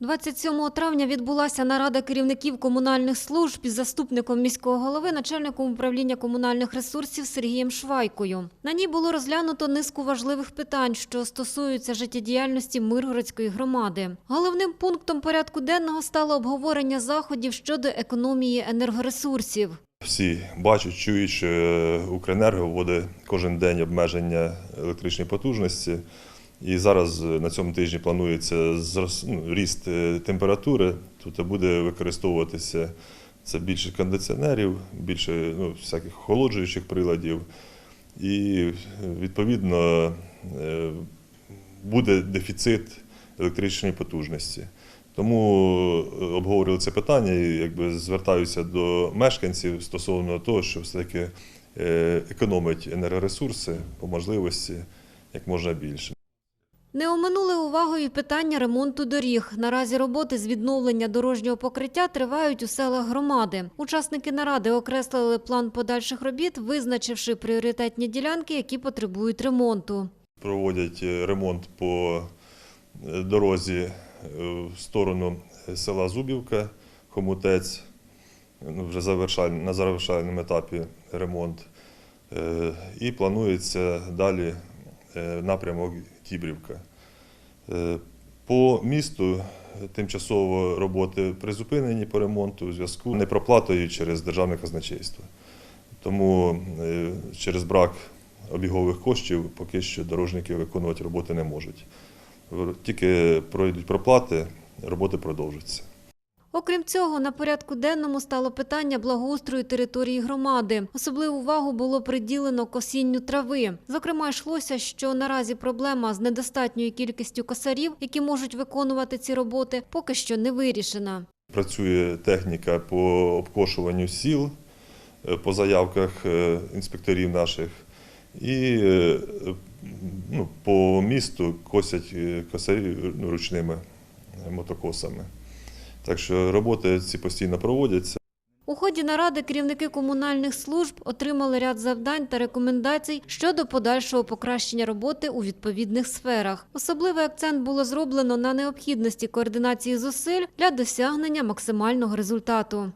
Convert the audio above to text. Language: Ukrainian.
27 травня відбулася нарада керівників комунальних служб із заступником міського голови, начальником управління комунальних ресурсів Сергієм Швайкою. На ній було розглянуто низку важливих питань, що стосуються життєдіяльності Миргородської громади. Головним пунктом порядку денного стало обговорення заходів щодо економії енергоресурсів. Всі бачать, чують, що Укренерго вводить кожен день обмеження електричної потужності. І зараз е, на цьому тижні планується ну, ріст е, температури. Тут буде використовуватися це більше кондиціонерів, більше ну, всяких охолоджуючих приладів. І відповідно е, буде дефіцит електричної потужності. Тому обговорювали це питання і якби звертаюся до мешканців стосовно того, що все-таки е, економить енергоресурси по можливості як можна більше. Не оминули увагою питання ремонту доріг. Наразі роботи з відновлення дорожнього покриття тривають у селах громади. Учасники наради окреслили план подальших робіт, визначивши пріоритетні ділянки, які потребують ремонту. Проводять е, ремонт по е, дорозі е, в сторону села Зубівка, Хомутець. Ну, вже на завершальному етапі ремонт. І планується далі напрямок Тібрівка. Е, По місту тимчасово роботи призупинені по ремонту у зв'язку непроплатою через державне казначейство. Тому е, через брак обігових коштів поки що дорожники виконувати роботи не можуть. Тільки пройдуть проплати, роботи продовжаться. Окрім цього, на порядку денному стало питання благоустрою території громади. Особливу увагу було приділено косінню трави. Зокрема, йшлося, що наразі проблема з недостатньою кількістю косарів, які можуть виконувати ці роботи, поки що не вирішена. Працює техніка по обкошуванню сіл е, по заявках е, інспекторів наших. І е, ну, по місту косять косарі ну, ручними мотокосами. Так що роботи ці постійно проводяться. У ході наради керівники комунальних служб отримали ряд завдань та рекомендацій щодо подальшого покращення роботи у відповідних сферах. Особливий акцент було зроблено на необхідності координації зусиль для досягнення максимального результату.